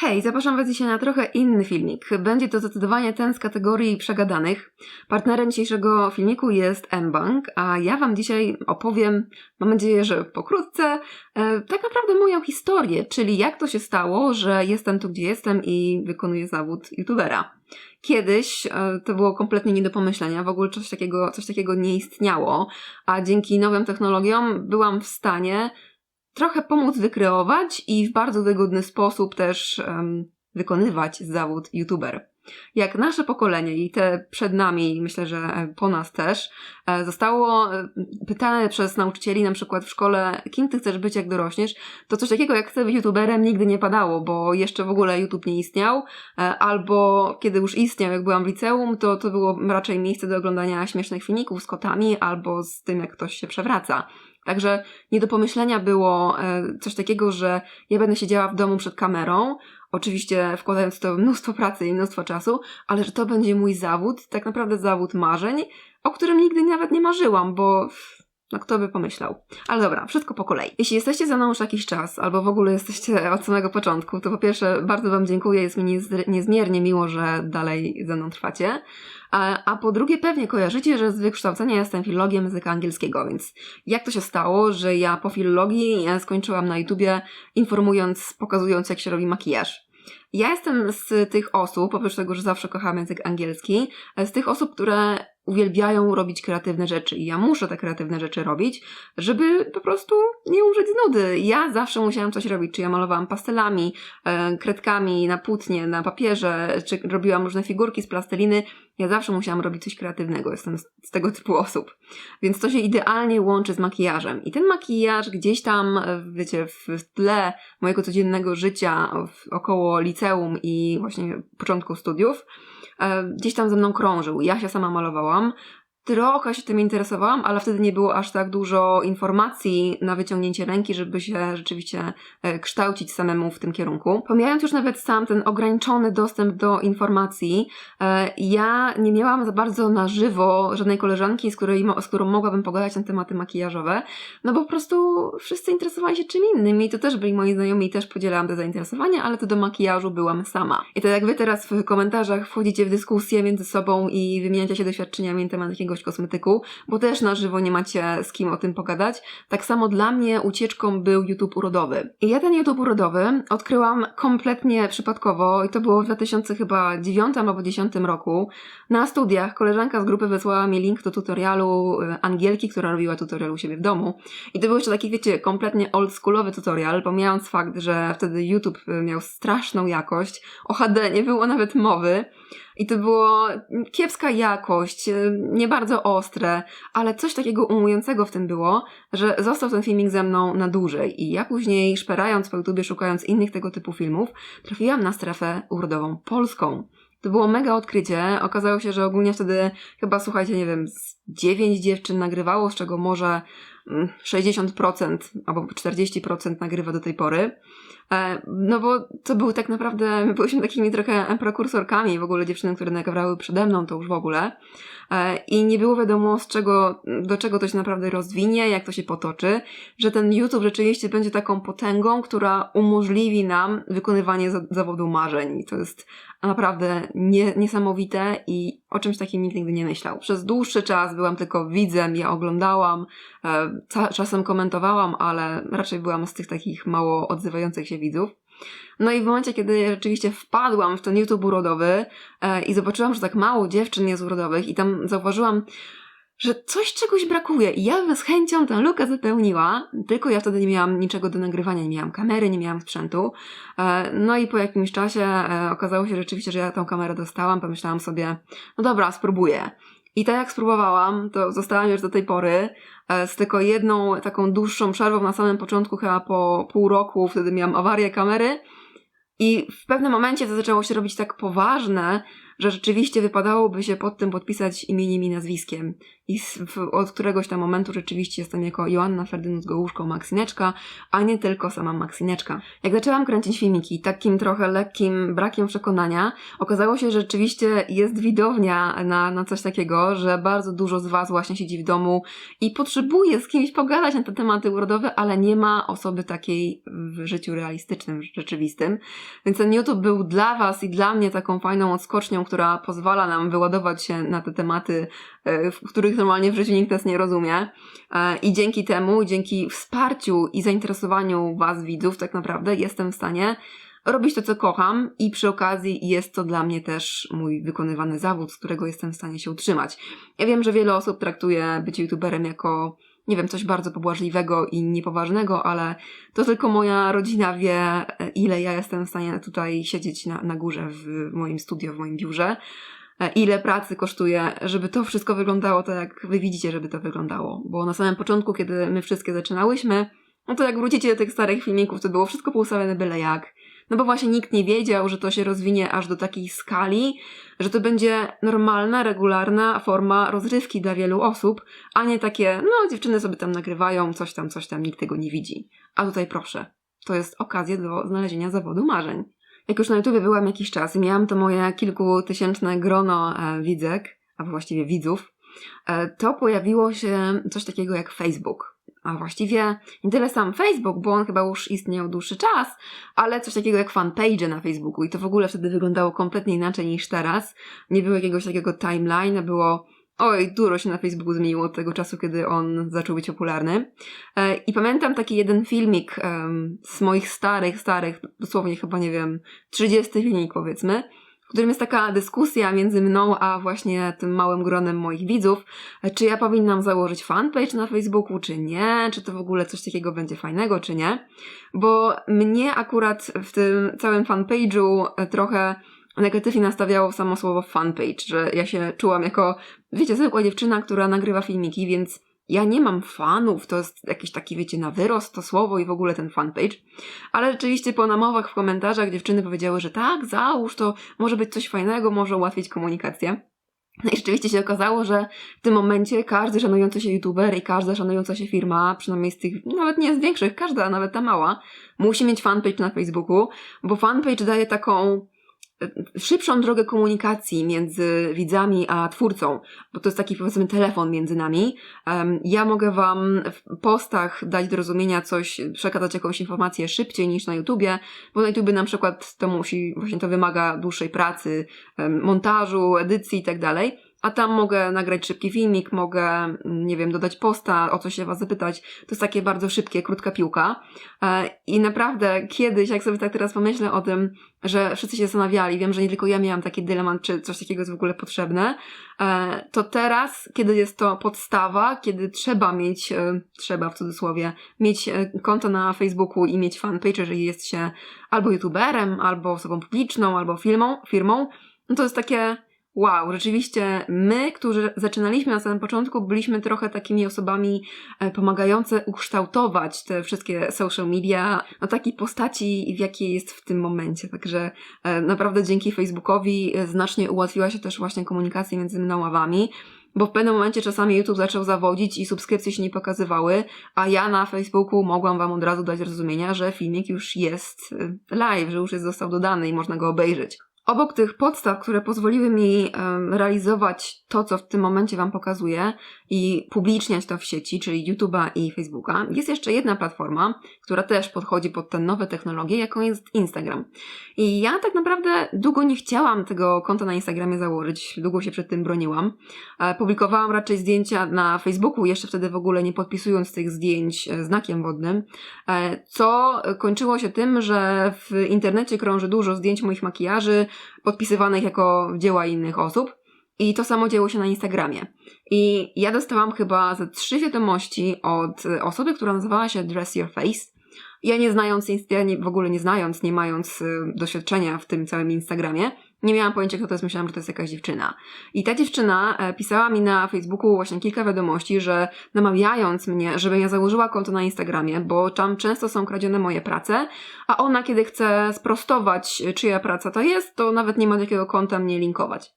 Hej, zapraszam Was dzisiaj na trochę inny filmik. Będzie to zdecydowanie ten z kategorii przegadanych. Partnerem dzisiejszego filmiku jest mBank, a ja Wam dzisiaj opowiem, mam nadzieję, że pokrótce, e, tak naprawdę moją historię, czyli jak to się stało, że jestem tu, gdzie jestem i wykonuję zawód youtubera. Kiedyś e, to było kompletnie nie do pomyślenia, w ogóle coś takiego, coś takiego nie istniało, a dzięki nowym technologiom byłam w stanie trochę pomóc wykreować i w bardzo wygodny sposób też um, wykonywać zawód youtuber. Jak nasze pokolenie i te przed nami, myślę, że po nas też, e, zostało e, pytane przez nauczycieli, na przykład w szkole, kim ty chcesz być, jak dorośniesz, to coś takiego jak chcę być youtuberem nigdy nie padało, bo jeszcze w ogóle YouTube nie istniał, e, albo kiedy już istniał, jak byłam w liceum, to to było raczej miejsce do oglądania śmiesznych filmików z kotami albo z tym, jak ktoś się przewraca. Także nie do pomyślenia było e, coś takiego, że ja będę siedziała w domu przed kamerą, oczywiście wkładając w to mnóstwo pracy i mnóstwo czasu, ale że to będzie mój zawód, tak naprawdę zawód marzeń, o którym nigdy nawet nie marzyłam, bo no kto by pomyślał. Ale dobra, wszystko po kolei. Jeśli jesteście ze mną już jakiś czas, albo w ogóle jesteście od samego początku, to po pierwsze bardzo Wam dziękuję, jest mi niezmiernie miło, że dalej ze mną trwacie. A, a po drugie pewnie kojarzycie, że z wykształcenia jestem filologiem języka angielskiego, więc jak to się stało, że ja po filologii skończyłam na YouTubie informując, pokazując jak się robi makijaż. Ja jestem z tych osób, oprócz tego, że zawsze kocham język angielski, z tych osób, które uwielbiają robić kreatywne rzeczy i ja muszę te kreatywne rzeczy robić, żeby po prostu nie umrzeć z nudy. Ja zawsze musiałam coś robić, czy ja malowałam pastelami, e, kredkami na płótnie, na papierze, czy robiłam różne figurki z plasteliny. Ja zawsze musiałam robić coś kreatywnego, jestem z, tego typu osób. Więc to się idealnie łączy z makijażem. I ten makijaż gdzieś tam, e, wiecie, w tle mojego codziennego życia, około liceum i właśnie początku studiów, gdzieś tam ze mną krążył. Ja się sama malowałam, trochę się tym interesowałam, ale wtedy nie było aż tak dużo informacji na wyciągnięcie ręki, żeby się rzeczywiście e, kształcić samemu w tym kierunku. Pomijając już nawet sam ten ograniczony dostęp do informacji, e, ja nie miałam za bardzo na żywo żadnej koleżanki, z, której, z którą mogłabym pogadać na tematy makijażowe, no bo po prostu wszyscy interesowali się czym innym i to też byli moi znajomi i też podzielałam te zainteresowania, ale to do makijażu byłam sama. I to jak wy teraz w komentarzach wchodzicie w dyskusję między sobą i wymieniacie się doświadczeniami na temat jakiegoś kosmetyku, bo też na żywo nie macie z kim o tym pogadać. Tak samo dla mnie ucieczką był YouTube urodowy. I ja ten YouTube urodowy odkryłam kompletnie przypadkowo i to było w 2009 albo 2010 roku. Na studiach koleżanka z grupy wysłała mi link do tutorialu y, Angielki, która robiła tutorial u siebie w domu. I to był jeszcze taki, wiecie, kompletnie oldschoolowy tutorial, pomijając fakt, że wtedy YouTube y, miał straszną jakość. O HD nie było nawet mowy. I to było kiepska jakość, y, nie bardzo ostre, ale coś takiego umującego w tym było, że został ten filmik ze mną na dłużej. I ja później, szperając po YouTubie, szukając innych tego typu filmów, trafiłam na strefę urodową polską. To było mega odkrycie. Okazało się, że ogólnie wtedy chyba, słuchajcie, nie wiem, z dziewięć dziewczyn nagrywało, z czego może 60% mm, albo 40% nagrywa do tej pory. E, no bo to był tak naprawdę, my byliśmy takimi trochę prekursorkami, w ogóle dziewczyny, które nagrywały przede mną, to już w ogóle. E, I nie było wiadomo, z czego, do czego to się naprawdę rozwinie, jak to się potoczy, że ten YouTube rzeczywiście będzie taką potęgą, która umożliwi nam wykonywanie zawodu marzeń. To jest naprawdę nie, niesamowite i o czymś takim nikt nigdy nie myślał. Przez dłuższy czas byłam tylko widzem, ja oglądałam, e, czasem komentowałam, ale raczej byłam z tych takich mało odzywających się widzów. No i w momencie, kiedy rzeczywiście wpadłam w ten YouTube urodowy e, i zobaczyłam, że tak mało dziewczyn jest urodowych i tam zauważyłam, że coś czegoś brakuje i ja z chęcią tę lukę zapełniła, tylko ja wtedy nie miałam niczego do nagrywania, nie miałam kamery, nie miałam sprzętu. E, no i po jakimś czasie e, okazało się rzeczywiście, że ja tą kamerę dostałam, pomyślałam sobie, no dobra, spróbuję. I tak jak spróbowałam, to zostałam już do tej pory e, z tylko jedną taką dłuższą przerwą na samym początku, chyba po pół roku, wtedy miałam awarię kamery. I w pewnym momencie to zaczęło się robić tak poważne, że rzeczywiście wypadałoby się pod tym podpisać imieniem i nazwiskiem. I w, od któregoś tam momentu rzeczywiście jestem jako Joanna Ferdynand Gołuszko Maksineczka, a nie tylko sama Maksineczka. Jak zaczęłam kręcić filmiki takim trochę lekkim brakiem przekonania, okazało się, że rzeczywiście jest widownia na, na coś takiego, że bardzo dużo z Was właśnie siedzi w domu i potrzebuje z kimś pogadać na te tematy urodowe, ale nie ma osoby takiej w życiu realistycznym, rzeczywistym. Więc ten YouTube był dla Was i dla mnie taką fajną odskocznią, która pozwala nam wyładować się na te tematy, e, w których normalnie w życiu nikt nas nie rozumie. E, I dzięki temu, dzięki wsparciu i zainteresowaniu Was, widzów, tak naprawdę jestem w stanie robić to, co kocham i przy okazji jest to dla mnie też mój wykonywany zawód, z którego jestem w stanie się utrzymać. Ja wiem, że wiele osób traktuje bycie youtuberem jako nie wiem, coś bardzo pobłażliwego i niepoważnego, ale to tylko moja rodzina wie, ile ja jestem w stanie tutaj siedzieć na, na górze w moim studio, w moim biurze. Ile pracy kosztuje, żeby to wszystko wyglądało tak, jak wy widzicie, żeby to wyglądało. Bo na samym początku, kiedy my wszystkie zaczynałyśmy, no to jak wrócicie do tych starych filmików, to było wszystko poustawione byle jak. No bo właśnie nikt nie wiedział, że to się rozwinie aż do takiej skali, że to będzie normalna, regularna forma rozrywki dla wielu osób, a nie takie, no dziewczyny sobie tam nagrywają, coś tam, coś tam, nikt tego nie widzi. A tutaj proszę, to jest okazja do znalezienia zawodu marzeń. Jak już na YouTube byłam jakiś czas i miałam to moje kilkutysięczne grono e, widzek, a właściwie widzów, e, to pojawiło się coś takiego jak Facebook a właściwie nie tyle sam Facebook, bo on chyba już istniał dłuższy czas, ale coś takiego jak fanpage na Facebooku i to w ogóle wtedy wyglądało kompletnie inaczej niż teraz. Nie było jakiegoś takiego timeline, było oj, dużo się na Facebooku zmieniło od tego czasu, kiedy on zaczął być popularny. E, I pamiętam taki jeden filmik z moich starych, starych, dosłownie chyba, nie wiem, 30 filmik powiedzmy, w którym jest taka dyskusja między mną a właśnie tym małym gronem moich widzów, czy ja powinnam założyć fanpage na Facebooku, czy nie, czy to w ogóle coś takiego będzie fajnego, czy nie. Bo mnie akurat w tym całym fanpage'u trochę negatywnie nastawiało samo słowo fanpage, że ja się czułam jako, wiecie, zwykła dziewczyna, która nagrywa filmiki, więc ja nie mam fanów, to jest jakiś taki, wiecie, na wyrost to słowo i w ogóle ten fanpage. Ale rzeczywiście po namowach w komentarzach dziewczyny powiedziały, że tak, załóż, to może być coś fajnego, może ułatwić komunikację. No i rzeczywiście się okazało, że w tym momencie każdy szanujący się youtuber i każda szanująca się firma, przynajmniej z tych, nawet nie z większych, każda, nawet ta mała, musi mieć fanpage na Facebooku, bo fanpage daje taką szybszą drogę komunikacji między widzami a twórcą, bo to jest taki powiedzmy telefon między nami. Ja mogę Wam w postach dać do rozumienia coś, przekazać jakąś informację szybciej niż na YouTubie, bo na YouTubie na przykład to musi, właśnie to wymaga dłuższej pracy, montażu, edycji i tak dalej a tam mogę nagrać szybki filmik, mogę, mm, nie wiem, dodać posta, o co się Was zapytać. To jest takie bardzo szybkie, krótka piłka. E, I naprawdę kiedyś, jak sobie tak teraz pomyślę o tym, że wszyscy się zastanawiali, wiem, że nie tylko ja miałam taki dylemat, czy coś takiego jest w ogóle potrzebne, e, to teraz, kiedy jest to podstawa, kiedy trzeba mieć, e, trzeba w cudzysłowie, mieć konto na Facebooku i mieć fanpage, jeżeli jest się albo youtuberem, albo osobą publiczną, albo firmą, firmą, no to jest takie wow, rzeczywiście my, którzy zaczynaliśmy na samym początku, byliśmy trochę takimi osobami e, pomagające ukształtować te wszystkie social media na takiej postaci, w jakiej jest w tym momencie. Także e, naprawdę dzięki Facebookowi e, znacznie ułatwiła się też właśnie komunikacja między mną a wami bo w pewnym momencie czasami YouTube zaczął zawodzić i subskrypcje się nie pokazywały, a ja na Facebooku mogłam Wam od razu dać zrozumienia, że filmik już jest live, że już jest został dodany i można go obejrzeć. Obok tych podstaw, które pozwoliły mi realizować to, co w tym momencie Wam pokazuję i publiczniać to w sieci, czyli YouTube'a i Facebooka, jest jeszcze jedna platforma, która też podchodzi pod te nowe technologie, jaką jest Instagram. I ja tak naprawdę długo nie chciałam tego konta na Instagramie założyć, długo się przed tym broniłam. E, publikowałam raczej zdjęcia na Facebooku, jeszcze wtedy w ogóle nie podpisując tych zdjęć e, znakiem wodnym, e, co kończyło się tym, że w internecie krąży dużo zdjęć moich makijaży, podpisywanych jako dzieła innych osób. I to samo działo się na Instagramie. I ja dostałam chyba ze trzy wiadomości od osoby, która nazywała się Dress Your Face. Ja nie znając, ja w ogóle nie znając, nie mając y, doświadczenia w tym całym Instagramie, nie miałam pojęcia, kto to jest, myślałam, że to jest jakaś dziewczyna. I ta dziewczyna e, pisała mi na Facebooku właśnie kilka wiadomości, że namawiając mnie, żebym ja założyła konto na Instagramie, bo tam często są kradzione moje prace, a ona, kiedy chce sprostować, czyja praca to jest, to nawet nie ma takiego konta mnie linkować.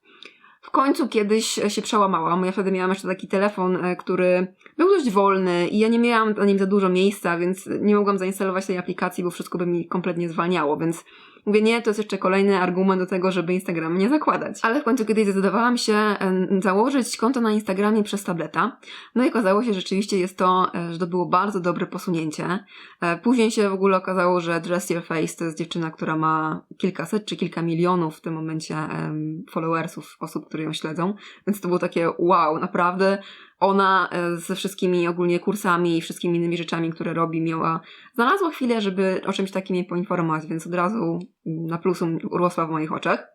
w końcu kiedyś się przełamałam. Ja wtedy miałam jeszcze taki telefon, e, który był dość wolny i ja nie miałam na nim za dużo miejsca, więc nie mogłam zainstalować tej aplikacji, bo wszystko by mi kompletnie zwalniało, więc Mówię, nie, to jest jeszcze kolejny argument do tego, żeby Instagram nie zakładać. Ale w końcu kiedyś zdecydowałam się założyć konto na Instagramie przez tableta. No i okazało się, że rzeczywiście jest to, e, że to było bardzo dobre posunięcie. E, później się w ogóle okazało, że Dress Your Face to jest dziewczyna, która ma kilkaset czy kilka milionów w tym momencie followersów, osób, które ją śledzą. Więc to było takie wow, naprawdę ona e, ze wszystkimi ogólnie kursami i wszystkimi innymi rzeczami, które robi, miała, znalazła chwilę, żeby o czymś takim jej poinformować, więc od razu na plusu urosła w moich oczach.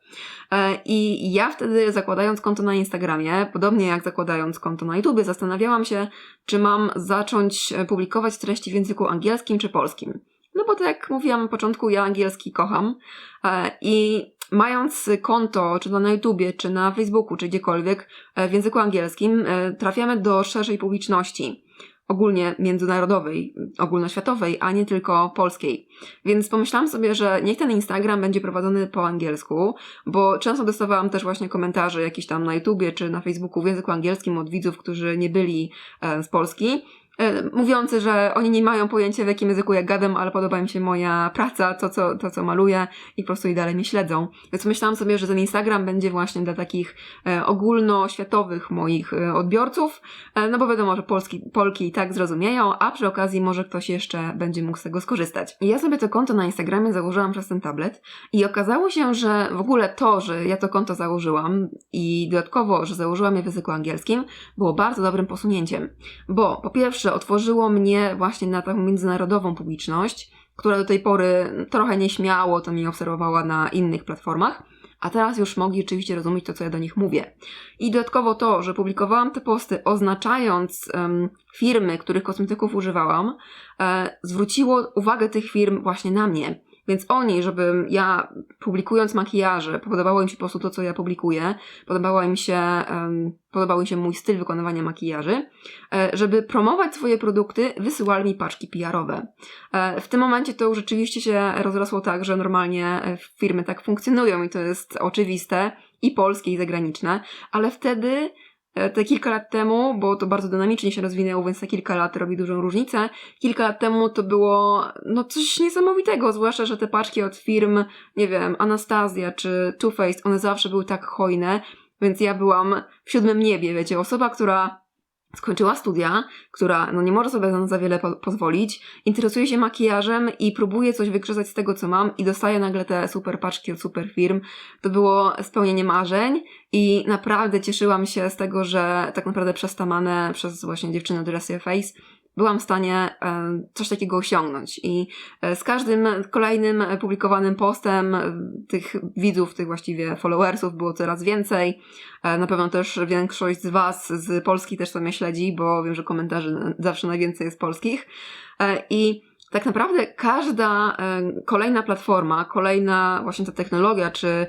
E, I ja wtedy zakładając konto na Instagramie, podobnie jak zakładając konto na YouTube, zastanawiałam się, czy mam zacząć publikować treści w języku angielskim czy polskim. No bo tak jak mówiłam na początku, ja angielski kocham e, i mając konto, czy to na YouTubie, czy na Facebooku, czy gdziekolwiek e, w języku angielskim, e, trafiamy do szerszej publiczności. Ogólnie międzynarodowej, ogólnoświatowej, a nie tylko polskiej. Więc pomyślałam sobie, że niech ten Instagram będzie prowadzony po angielsku, bo często dostawałam też właśnie komentarze jakieś tam na YouTubie czy na Facebooku w języku angielskim od widzów, którzy nie byli z Polski E, mówiący, że oni nie mają pojęcia w jakim języku ja gadam, ale podoba im się moja praca, to co, to co maluję i po prostu i dalej mnie śledzą. Więc myślałam sobie, że ten Instagram będzie właśnie dla takich e, ogólnoświatowych moich e, odbiorców, no bo wiadomo, że Polski, Polki i tak zrozumieją, a przy okazji może ktoś jeszcze będzie mógł z tego skorzystać. I ja sobie to konto na Instagramie założyłam przez ten tablet i okazało się, że w ogóle to, że ja to konto założyłam i dodatkowo, że założyłam je w języku angielskim, było bardzo dobrym posunięciem, bo po pierwsze pierwsze otworzyło mnie właśnie na taką międzynarodową publiczność, która do tej pory trochę nieśmiało to mnie obserwowała na innych platformach, a teraz już mogli rzeczywiście rozumieć to, co ja do nich mówię. I dodatkowo to, że publikowałam te posty oznaczając um, firmy, których kosmetyków używałam, e, zwróciło uwagę tych firm właśnie na mnie. Więc oni, żeby ja publikując makijaże, podobało im się po prostu to, co ja publikuję, podobało im się, um, podobał im się mój styl wykonywania makijaży, e, żeby promować swoje produkty, wysyłali mi paczki PR-owe. E, w tym momencie to już rzeczywiście się rozrosło tak, że normalnie e, firmy tak funkcjonują i to jest oczywiste i polskie i zagraniczne, ale wtedy te kilka lat temu, bo to bardzo dynamicznie się rozwinęło, więc te kilka lat robi dużą różnicę. Kilka lat temu to było no coś niesamowitego, zwłaszcza, że te paczki od firm, nie wiem, Anastasia czy Too Faced, one zawsze były tak hojne, więc ja byłam w siódmym niebie, wiecie, osoba, która skończyła studia, która no, nie może sobie za wiele po pozwolić, interesuje się makijażem i próbuje coś wykrzesać z tego, co mam i dostaje nagle te super paczki od super firm. To było spełnienie marzeń i naprawdę cieszyłam się z tego, że tak naprawdę przez Tamanę, przez właśnie dziewczynę Dress Your Face byłam w stanie e, coś takiego osiągnąć. I e, z każdym kolejnym publikowanym postem e, tych widzów, tych właściwie followersów było coraz więcej. Na pewno też większość z Was z Polski też to mnie śledzi, bo wiem, że komentarzy zawsze najwięcej jest polskich. I tak naprawdę każda kolejna platforma, kolejna właśnie ta technologia, czy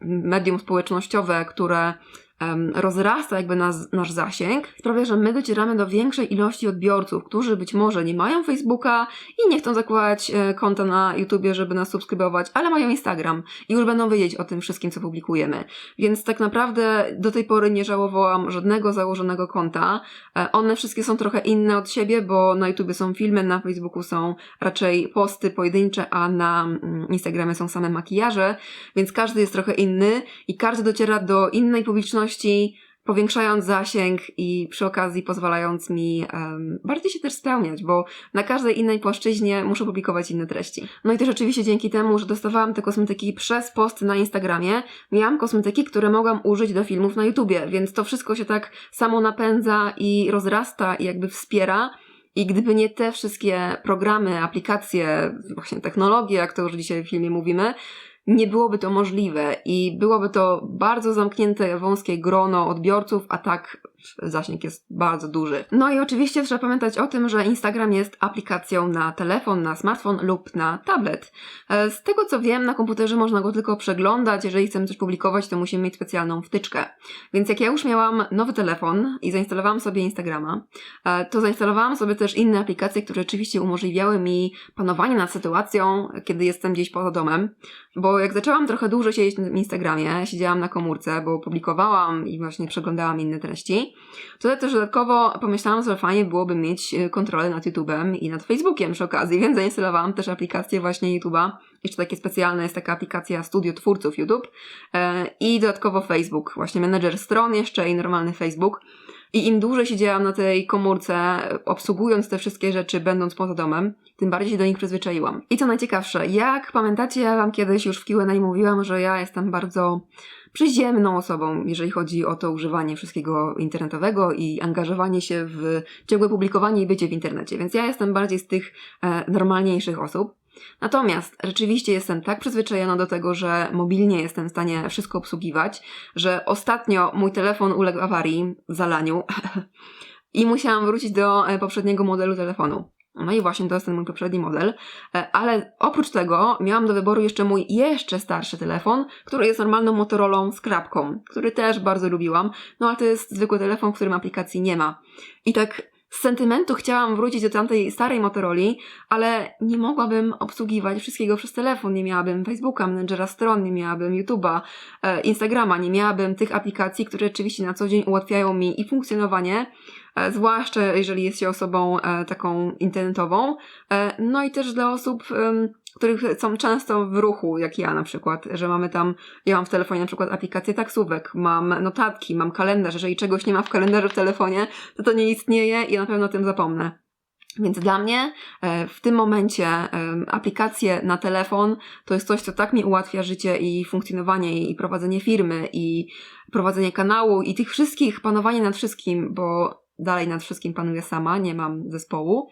medium społecznościowe, które rozrasta jakby nas, nasz zasięg, sprawia, że my docieramy do większej ilości odbiorców, którzy być może nie mają Facebooka i nie chcą zakładać e, konta na YouTubie, żeby nas subskrybować, ale mają Instagram i już będą wiedzieć o tym wszystkim, co publikujemy. Więc tak naprawdę do tej pory nie żałowałam żadnego założonego konta. E, one wszystkie są trochę inne od siebie, bo na YouTubie są filmy, na Facebooku są raczej posty pojedyncze, a na mm, Instagramie są same makijaże, więc każdy jest trochę inny i każdy dociera do innej publiczności powiększając zasięg i przy okazji pozwalając mi um, bardziej się też spełniać, bo na każdej innej płaszczyźnie muszę publikować inne treści. No i też oczywiście dzięki temu, że dostawałam te kosmetyki przez posty na Instagramie, miałam kosmetyki, które mogłam użyć do filmów na YouTubie, więc to wszystko się tak samo napędza i rozrasta i jakby wspiera. I gdyby nie te wszystkie programy, aplikacje, właśnie technologie, jak to już dzisiaj w filmie mówimy, nie byłoby to możliwe i byłoby to bardzo zamknięte, wąskie grono odbiorców, a tak zasięg jest bardzo duży. No i oczywiście trzeba pamiętać o tym, że Instagram jest aplikacją na telefon, na smartfon lub na tablet. E, z tego co wiem, na komputerze można go tylko przeglądać. Jeżeli chcemy coś publikować, to musimy mieć specjalną wtyczkę. Więc jak ja już miałam nowy telefon i zainstalowałam sobie Instagrama, e, to zainstalowałam sobie też inne aplikacje, które rzeczywiście umożliwiały mi panowanie nad sytuacją, kiedy jestem gdzieś poza domem. Bo jak zaczęłam trochę dłużej siedzieć na Instagramie, siedziałam na komórce, bo publikowałam i właśnie przeglądałam inne treści, to też dodatkowo pomyślałam, że fajnie byłoby mieć e, kontrolę nad YouTube'em i nad Facebookiem przy okazji, więc zainstalowałam też aplikację właśnie YouTube'a. Jeszcze takie specjalne jest taka aplikacja Studio Twórców YouTube e, i dodatkowo Facebook, właśnie menedżer stron jeszcze i normalny Facebook. I im dłużej siedziałam na tej komórce, obsługując te wszystkie rzeczy, będąc poza domem, tym bardziej się do nich przyzwyczaiłam. I co najciekawsze, jak pamiętacie, ja wam kiedyś już w Q&A mówiłam, że ja jestem bardzo przyziemną osobą, jeżeli chodzi o to używanie wszystkiego internetowego i angażowanie się w ciągłe publikowanie i bycie w internecie. Więc ja jestem bardziej z tych e, normalniejszych osób. Natomiast rzeczywiście jestem tak przyzwyczajona do tego, że mobilnie jestem w stanie wszystko obsługiwać, że ostatnio mój telefon uległ awarii zalaniu i musiałam wrócić do e, poprzedniego modelu telefonu. No i właśnie to jest ten mój poprzedni model, e, ale oprócz tego miałam do wyboru jeszcze mój jeszcze starszy telefon, który jest normalną Motorolą z krapką, który też bardzo lubiłam, no ale to jest zwykły telefon, w którym aplikacji nie ma. I tak z sentymentu chciałam wrócić do tamtej starej Motoroli, ale nie mogłabym obsługiwać wszystkiego przez telefon. Nie miałabym Facebooka, menedżera stron, nie miałabym YouTube'a, e, Instagrama, nie miałabym tych aplikacji, które rzeczywiście na co dzień ułatwiają mi i funkcjonowanie, e, zwłaszcza jeżeli jest się osobą e, taką internetową, no i też dla osób których są często w ruchu, jak ja na przykład, że mamy tam, ja mam w telefonie na przykład aplikację taksówek, mam notatki, mam kalendarz, jeżeli czegoś nie ma w kalendarzu w telefonie, to to nie istnieje i ja na pewno o tym zapomnę. Więc dla mnie e, w tym momencie aplikacje na telefon to jest coś, co tak mi ułatwia życie i funkcjonowanie i prowadzenie firmy i prowadzenie kanału i tych wszystkich, panowanie nad wszystkim, bo dalej nad wszystkim panuję sama, nie mam zespołu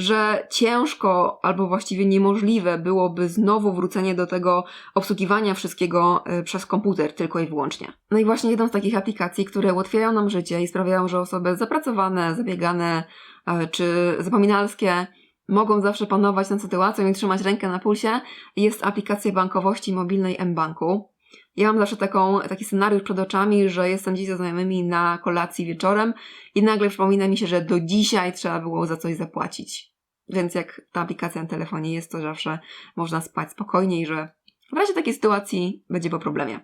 że ciężko albo właściwie niemożliwe byłoby znowu wrócenie do tego obsługiwania wszystkiego y, przez komputer tylko i wyłącznie. No i właśnie jedną z takich aplikacji, które ułatwiają nam życie i sprawiają, że osoby zapracowane, zabiegane y, czy zapominalskie mogą zawsze panować nad sytuacją i trzymać rękę na pulsie, jest aplikacja bankowości mobilnej mBanku. Ja mam zawsze taką, taki scenariusz przed oczami, że jestem dziś ze znajomymi na kolacji wieczorem i nagle przypomina mi się, że do dzisiaj trzeba było za coś zapłacić. Więc jak ta aplikacja na telefonie jest, to zawsze można spać spokojniej, że w razie takiej sytuacji będzie po problemie.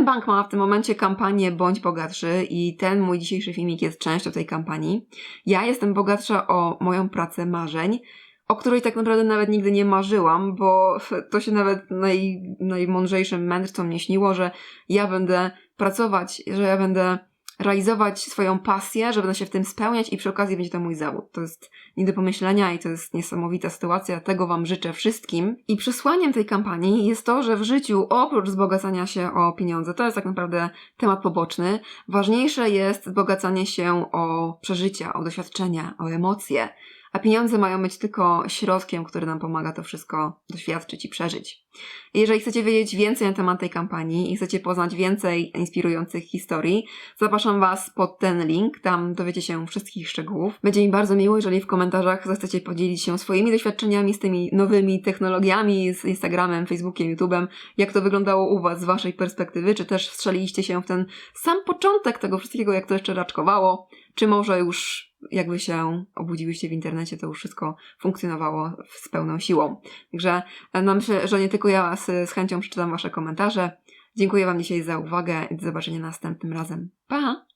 mBank ma w tym momencie kampanię Bądź Bogatszy i ten mój dzisiejszy filmik jest częścią tej kampanii. Ja jestem bogatsza o moją pracę marzeń, o której tak naprawdę nawet nigdy nie marzyłam, bo to się nawet naj, najmądrzejszym mędrcom nie śniło, że ja będę pracować, że ja będę realizować swoją pasję, że będę się w tym spełniać i przy okazji będzie to mój zawód. To jest nie do pomyślenia i to jest niesamowita sytuacja. Tego Wam życzę wszystkim. I przesłaniem tej kampanii jest to, że w życiu oprócz wzbogacania się o pieniądze, to jest tak naprawdę temat poboczny, ważniejsze jest wzbogacanie się o przeżycia, o doświadczenia, o emocje a pieniądze mają być tylko środkiem, który nam pomaga to wszystko doświadczyć i przeżyć. Jeżeli chcecie wiedzieć więcej na temat tej kampanii i chcecie poznać więcej inspirujących historii, zapraszam Was pod ten link, tam dowiecie się wszystkich szczegółów. Będzie mi bardzo miło, jeżeli w komentarzach zechcecie podzielić się swoimi doświadczeniami z tymi nowymi technologiami, z Instagramem, Facebookiem, YouTube'em, jak to wyglądało u Was z Waszej perspektywy, czy też wstrzeliście się w ten sam początek tego wszystkiego, jak to jeszcze raczkowało, czy może już jakby się obudziłyście w internecie, to już wszystko funkcjonowało z pełną siłą. Także no myślę, że nie tylko ja z, z chęcią przeczytam Wasze komentarze. Dziękuję Wam dzisiaj za uwagę i do zobaczenia następnym razem. Pa!